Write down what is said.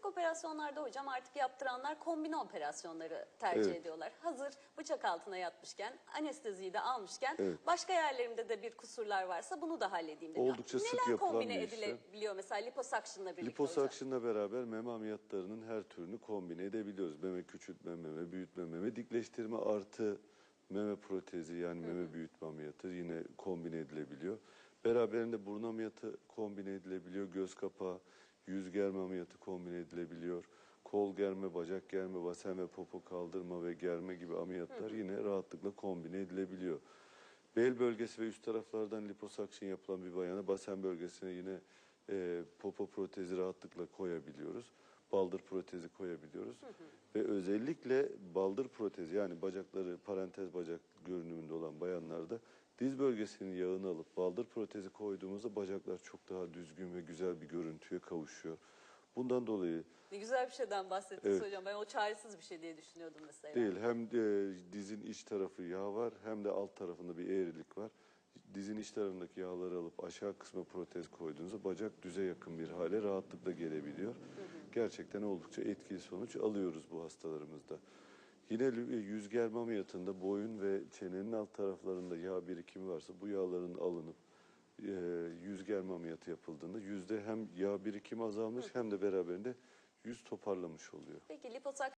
estetik operasyonlarda hocam artık yaptıranlar kombine operasyonları tercih Evet. ediyorlar. Hazır bıçak altına yatmışken, anesteziyi de almışken Evet. başka yerlerimde de bir kusurlar varsa bunu da halledeyim dedi. Oldukça sık Neler yapılan kombine bir işlem. edilebiliyor mesela liposuction'la birlikte hocam? Liposuction'la beraber meme ameliyatlarının her türünü kombine edebiliyoruz. Meme küçültme, meme büyütme, meme dikleştirme artı meme protezi yani meme büyütme ameliyatı yine kombine edilebiliyor. Beraberinde burun ameliyatı kombine edilebiliyor. Göz kapağı, yüz germe ameliyatı kombine edilebiliyor. Kol germe, bacak germe, basen ve popo kaldırma ve germe gibi ameliyatlar yine rahatlıkla kombine edilebiliyor. Bel bölgesi ve üst taraflardan liposuction yapılan bir bayana basen bölgesine yine e, popo protezi rahatlıkla koyabiliyoruz. Baldır protezi koyabiliyoruz. Ve özellikle baldır protezi yani bacakları parantez bacak görünümünde olan bayanlarda diz bölgesinin yağını alıp baldır protezi koyduğumuzda bacaklar çok daha düzgün ve güzel bir görüntüye kavuşuyor. Bundan dolayı Ne güzel bir şeyden bahsettiniz Evet. hocam. Ben o çaresiz bir şey diye düşünüyordum mesela. Değil. Hem e, dizin iç tarafı yağ var hem de alt tarafında bir eğrilik var. Dizin iç tarafındaki yağları alıp aşağı kısma protez koyduğunuzda bacak düze yakın bir hale rahatlıkla gelebiliyor. Gerçekten oldukça etkili sonuç alıyoruz bu hastalarımızda. Yine e, yüz germe ameliyatında boyun ve çenenin alt taraflarında yağ birikimi varsa bu yağların alınıp e, yüz germe ameliyatı yapıldığında yüzde hem yağ birikimi azalmış hem de beraberinde yüz toparlamış oluyor. Peki liposuction